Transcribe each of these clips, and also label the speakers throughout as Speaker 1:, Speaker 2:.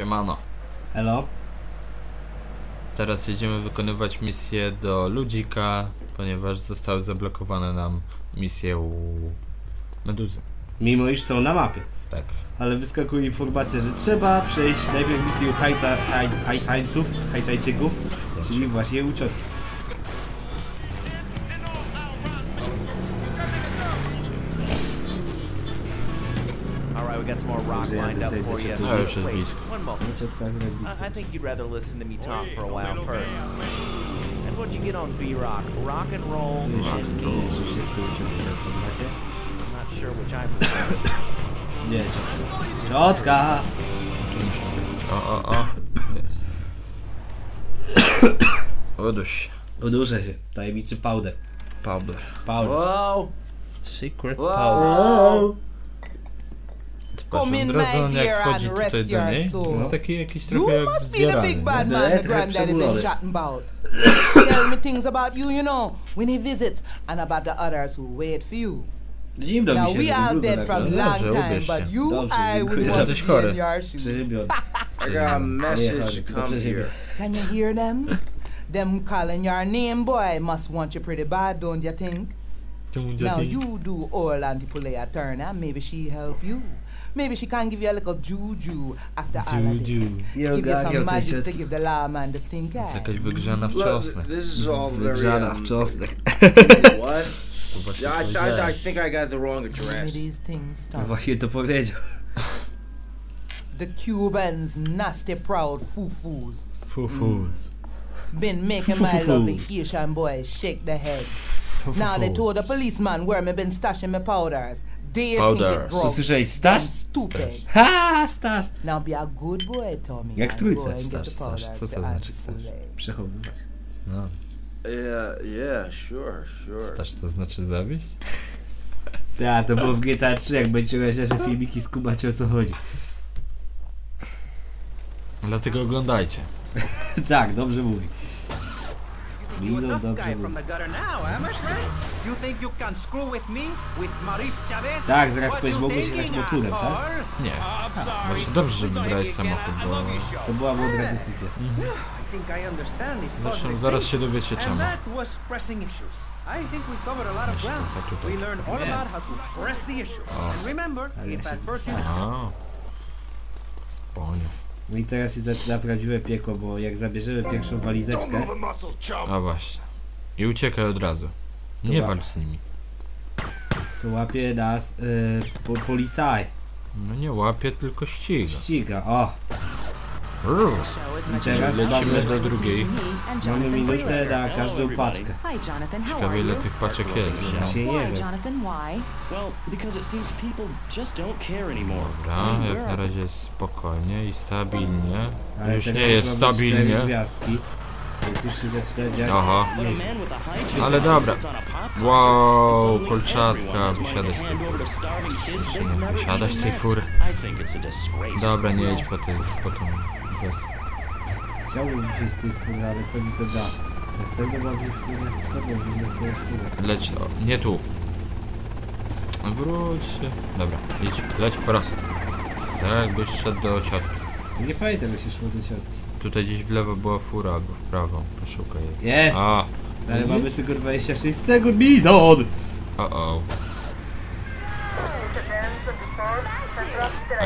Speaker 1: Siemano.
Speaker 2: Elo?
Speaker 1: Teraz jedziemy wykonywać misję do Ludzika, ponieważ zostały zablokowane nam misje u Meduzy.
Speaker 2: Mimo iż są na mapie.
Speaker 1: Tak.
Speaker 2: Ale wyskakuje informacja, że trzeba przejść najpierw misję u hajta, haj, hajtańców, hajtajczyków, czyli właśnie uciotki.
Speaker 3: All got some more rock lined up for you.
Speaker 2: co tu
Speaker 1: No,
Speaker 3: Wait, one moment. I, I think you'd rather listen to me talk for a while first. That's what you get on V-Rock. Rock and roll
Speaker 2: Już
Speaker 3: and
Speaker 2: się
Speaker 3: me.
Speaker 2: już wszyscy uciotki tak macie?
Speaker 3: I'm not sure which I prefer.
Speaker 2: Nie, ciotka. Ciotka!
Speaker 1: Tu muszę wrócić. O, o, o. Jest. Uduś się.
Speaker 2: Uduszę się. Tajemniczy powder.
Speaker 1: Powder.
Speaker 2: Powder.
Speaker 3: Whoa!
Speaker 1: Secret
Speaker 3: Whoa!
Speaker 1: Patrz,
Speaker 4: Come in,
Speaker 1: od razu
Speaker 4: my
Speaker 1: on jak
Speaker 4: dear, and rest your
Speaker 1: niej,
Speaker 4: soul.
Speaker 1: jest taki jakiś
Speaker 4: You
Speaker 1: trochę jak
Speaker 4: must be the big bad man
Speaker 2: ja
Speaker 4: the granddaddy been
Speaker 2: przemulony.
Speaker 4: chatting about. Tell me things about you, you know, when he visits, and about the others who wait for you.
Speaker 2: Zimno
Speaker 4: Now
Speaker 2: mi się
Speaker 4: we
Speaker 2: do
Speaker 4: all
Speaker 2: bluza
Speaker 4: dead from
Speaker 2: nagle.
Speaker 1: Dobrze,
Speaker 4: long time,
Speaker 1: ubierz się.
Speaker 4: but you,
Speaker 2: Dobrze,
Speaker 4: I
Speaker 2: dziękuję.
Speaker 4: would want
Speaker 1: Jesteś
Speaker 4: to be
Speaker 1: chory.
Speaker 4: in your shoes.
Speaker 2: Przeziębiony.
Speaker 5: I got a message
Speaker 2: chodź,
Speaker 5: to come here.
Speaker 4: Can you hear them? them calling your name, boy, must want you pretty bad, don't you think? Now you do old Auntie Pulea turn, and maybe she help you. Maybe she can give you a little juju after all of this.
Speaker 1: Juju.
Speaker 4: Give you some magic to give the lawman the stink
Speaker 1: Jest
Speaker 4: eye.
Speaker 1: jakaś wygrzana w
Speaker 5: Look,
Speaker 1: czosnek.
Speaker 5: this is all very.
Speaker 2: Wygrzana w
Speaker 5: Um,
Speaker 2: czosnek.
Speaker 5: what?
Speaker 1: To właśnie
Speaker 5: Yeah, I, I, I think I got the wrong
Speaker 4: Give me
Speaker 5: address.
Speaker 4: these things
Speaker 2: No
Speaker 4: stop.
Speaker 2: właśnie to powiedział.
Speaker 4: The Cubans, nasty proud foo-foos,
Speaker 1: Fufu.
Speaker 4: been making my lovely Haitian boys shake their head. Now they told the policeman where me been stashing my powders. Broke.
Speaker 2: Usłyszałeś?
Speaker 4: Stupid.
Speaker 2: Ha, staż!
Speaker 4: Now be a good boy, Tommy.
Speaker 2: Jak trójce.
Speaker 1: staż.
Speaker 4: powders
Speaker 1: Co to znaczy?
Speaker 4: Poulet.
Speaker 2: Przechowywać.
Speaker 1: No,
Speaker 5: Yeah, yeah, sure, sure.
Speaker 1: staż to znaczy zawieść?
Speaker 2: Tak, to było w GTA 3, jak będziecie nasze filmiki skumacie o co chodzi.
Speaker 1: Dlatego oglądajcie.
Speaker 2: tak, dobrze mówi. Widzą dobrze mówi.
Speaker 3: You think you can screw with me? With Maurice Chavez?
Speaker 2: Tak, zaraz mogłeś
Speaker 3: thinking,
Speaker 2: jechać motorem, tak?
Speaker 1: Nie.
Speaker 3: Sorry.
Speaker 1: Właśnie dobrze, że wybrałeś samochód,
Speaker 3: a
Speaker 1: bo-.
Speaker 2: To była mądra decyzja.
Speaker 3: I think I understand this
Speaker 1: Zresztą zaraz się dowiecie
Speaker 3: And
Speaker 1: czemu.
Speaker 3: that was pressing issues. I think we covered a lot of ground. We learned all about how to press the issue. And remember, if at first you
Speaker 1: A. Sponiu.
Speaker 2: No i teraz się zaczyna prawdziwe piekło, bo jak zabierzemy pierwszą walizeczkę,
Speaker 1: A właśnie. I uciekaj od razu. Nie
Speaker 2: Dobra.
Speaker 1: walcz z nimi.
Speaker 2: to łapie nas yy, po, policaj.
Speaker 1: No nie łapie, tylko ściga.
Speaker 2: Ściga, o.
Speaker 1: Rrr.
Speaker 2: I teraz
Speaker 1: Lecimy
Speaker 2: mamy,
Speaker 1: do drugiej.
Speaker 2: mamy minutę na każdą paczkę.
Speaker 6: Hi, Jonathan. How
Speaker 1: Ciekawe
Speaker 6: are
Speaker 1: ile
Speaker 6: you?
Speaker 1: tych paczek jest. No.
Speaker 2: Właśnie nie
Speaker 6: Why,
Speaker 2: wiem.
Speaker 6: Jonathan? Why?
Speaker 7: Well, because it seems people just don't care anymore.
Speaker 1: Dobra,
Speaker 7: mean,
Speaker 1: jak na razie jest spokojnie i stabilnie.
Speaker 2: Ale
Speaker 1: Już
Speaker 2: teraz
Speaker 1: nie jest
Speaker 2: mamy cztery
Speaker 1: stabilnie.
Speaker 2: gwiazdki, już się zaczyna dziać.
Speaker 1: Aha. Ale dobra. Wow, kolczatka, wysiadać z tej fury. wysiadać z tej fury. Dobra, nie jedź po tym, po tym wiosk.
Speaker 2: Chciałbym wziąć z tej fury, ale co mi to da? Następną mam wziąć furę z tobą, swoją furę.
Speaker 1: Leć, o, nie tu. Wróć się. Dobra, idź, leć prosto. Tak, byś szedł do ciotki.
Speaker 2: Nie pamiętam jak się szło do środka.
Speaker 1: Tutaj gdzieś w lewo była fura, albo w prawo. Poszukaj jej.
Speaker 2: Jest!
Speaker 1: A,
Speaker 2: Ale mamy tylko 26 sekund, Bizon!
Speaker 1: o o.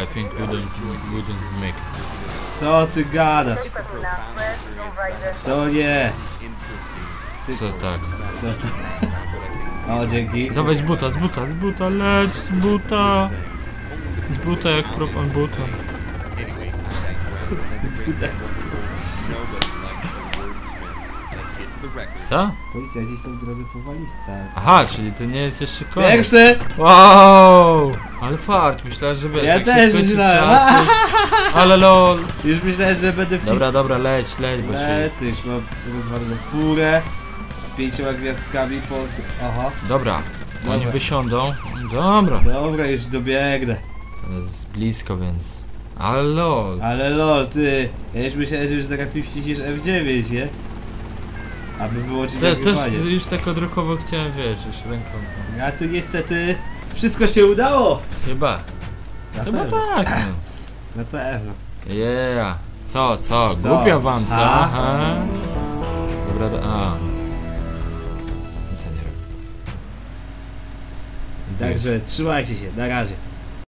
Speaker 1: I think we don't, we don't make it.
Speaker 2: Co ty gadasz? Co nie?
Speaker 1: Co tak?
Speaker 2: Co? O, dzięki.
Speaker 1: Dawaj z buta, z buta, z buta, leć z buta. Z buta jak propan buta. Co?
Speaker 2: Policja gdzieś są w drodze po walizce.
Speaker 1: Aha, czyli to nie jest jeszcze koniec.
Speaker 2: Pierwszy!
Speaker 1: Wow! Ale fart, myślałem, że wiesz,
Speaker 2: Ja
Speaker 1: jak
Speaker 2: też
Speaker 1: się skończy
Speaker 2: myślałem.
Speaker 1: czas, to już... Ale lol.
Speaker 2: Już myślałem, że będę wciskał.
Speaker 1: Dobra, dobra, leć, leć, bo się...
Speaker 2: Lecę, już mam rozwaloną furę z pięcioma gwiazdkami po... Aha.
Speaker 1: Dobra, oni
Speaker 2: Dobra.
Speaker 1: wysiądą. Dobra.
Speaker 2: Dobra, już dobiegnę.
Speaker 1: To jest blisko, więc... Ale lol.
Speaker 2: Ale lol, ty. Ja już myślałem, że już mi wciśniesz F9, nie? Aby wyłączyć
Speaker 1: Te, też
Speaker 2: nagrywanie.
Speaker 1: już tak odruchowo chciałem, wiesz, już ręką tam.
Speaker 2: A tu niestety wszystko się udało.
Speaker 1: Chyba.
Speaker 2: Na
Speaker 1: Chyba
Speaker 2: pewno.
Speaker 1: tak, no.
Speaker 2: Na pewno.
Speaker 1: Yeah. Co, co?
Speaker 2: Co?
Speaker 1: Głupio wam, co?
Speaker 2: Ha?
Speaker 1: Aha. Dobra, do... a. Nic nie robię.
Speaker 2: Także trzymajcie się, na razie.